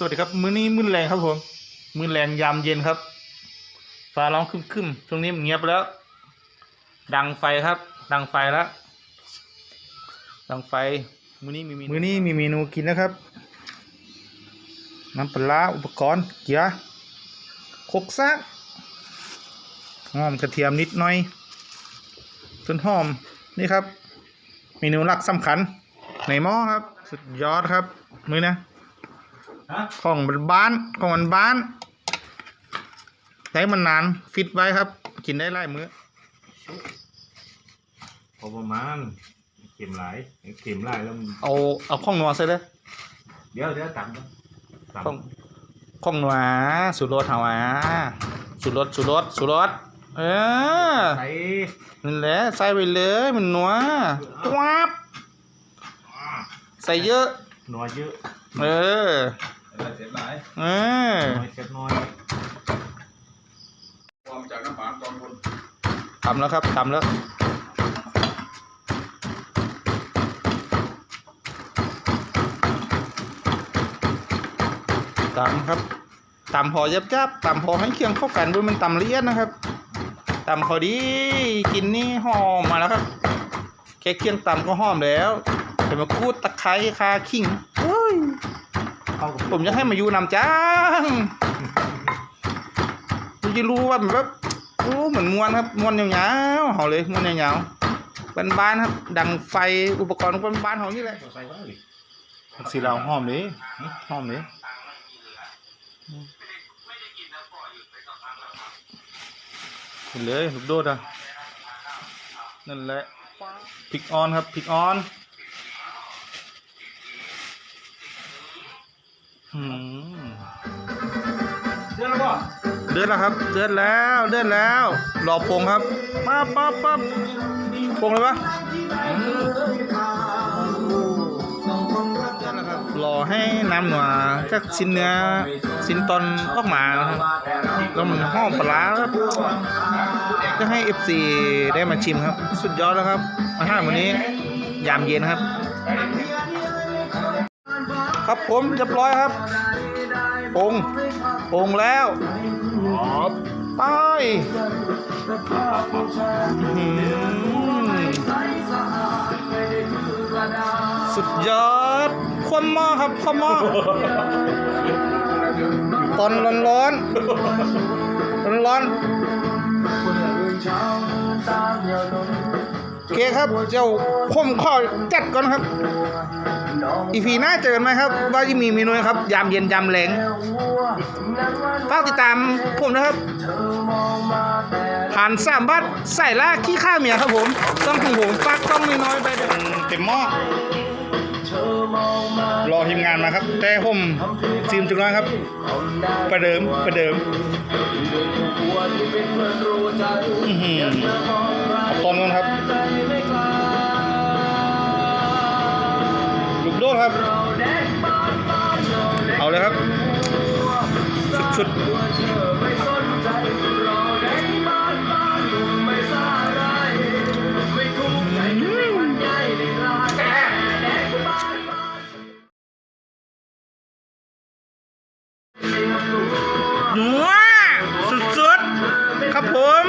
สวัสดีครับ มื้อนี้มื้อแรงครับผม มื้อแรงยามเย็นครับ ฟ้าร้องครึมๆช่วงนี้เงียบแล้ว ดังไฟครับ ดังไฟแล้วดังไฟ มื้อนี้มีเมนูมื้อนี้มีเมนูกินนะครับ น้ำปลาร้าอุปกรณ์เกี๊ยร์คกซากหอมกระเทียมนิดหน่อยต้นหอมนี่ครับ เมนูหลักสำคัญในหม้อครับ สุดยอดครับ มื้อนะฮะ ของบ้านของมันบ้านใช้มันนานฟิตไว้ครับ กินได้หลายมื้อพอประมาณเข็มหลายเข็มหลายแล้วมันเอาเอาข้องนัวใส่เลยเดี๋ยวเดี๋ยวตัดนะตัดข้องข้องนัวสูตรรสเฮาอะสูตรรสสูตรรสสูตรรสเออใส่นั่นแหละใส่ไปเลยมันนัวกวับใส่เยอะหนัวเยอะ เออ เสียหลายเออน้อยเช็ดน้อยความจากน้ำหวานกองคนทำแล้วครับทำแล้วตำครับตำพอยับยับๆตำพอให้เคียงเข้ากันด้วยมันตำละเอียดนะครับตำพอดีกินนี่หอมมาแล้วครับแค่เคียงตำก็หอมแล้วแต่มากูดตะไคร้คาขิงเฮ้ยเข้ากับ ผมจะให้มาอยู่นำจ้างคุณจะรู้ว่าแบบโอ้เหมือนมวนครับมวนยาวๆเฮาเลยมวนยาวๆบ้านๆครับ ดังไฟอุปกรณ์ของบ้านๆเฮานี่แหละใส่ไว้เลยผักสีลาวหอมเลยหอมเลยเห็นเลยลูกโดดอะนั่นแหละพริกออนครับพริกออน อืมเดี๋ยวแล้วก็เดือดแล้วครับ เดือดแล้วเดือดแล้วรอปรุงครับปั๊บปั๊บปั๊บปรุงเลยปะเดือดแล้วครับรอให้น้ำหนัวจากชิ้นเนื้อชิ้นตอนออกมาครับแล้วมันหอมปลาร้าครับจะให้ FC ได้มาชิมครับ สุดยอดแล้วครับอาหารวันนี้ ยามเย็นครับ ครับผมเรียบร้อยครับปรุงปรุงแล้วครับไปอื้อหือสุดยอดคว่ำหม้อครับคว่ำหม้อตอนร้อนร้อนร้อนร้อนๆ โอเคครับเจ้าผมขอจัดก่อนครับ อีพีหน้าเจอกันไหมครับ ว่าจะมีเมนูนะครับ ยามเย็นยามแรงฝากติดตามผมนะครับ ผ่านสามบัตรใส่ลากขี้ข้าเมียครับผม ต้องของผมฝากต้องน้อยไปเดี๋ยเต็มหม้อรอทีมงานมาครับ แต่ผมซีมจุกน้อยครับ ประเดิมประเดิมอือ ชุดสุดๆ ครับผม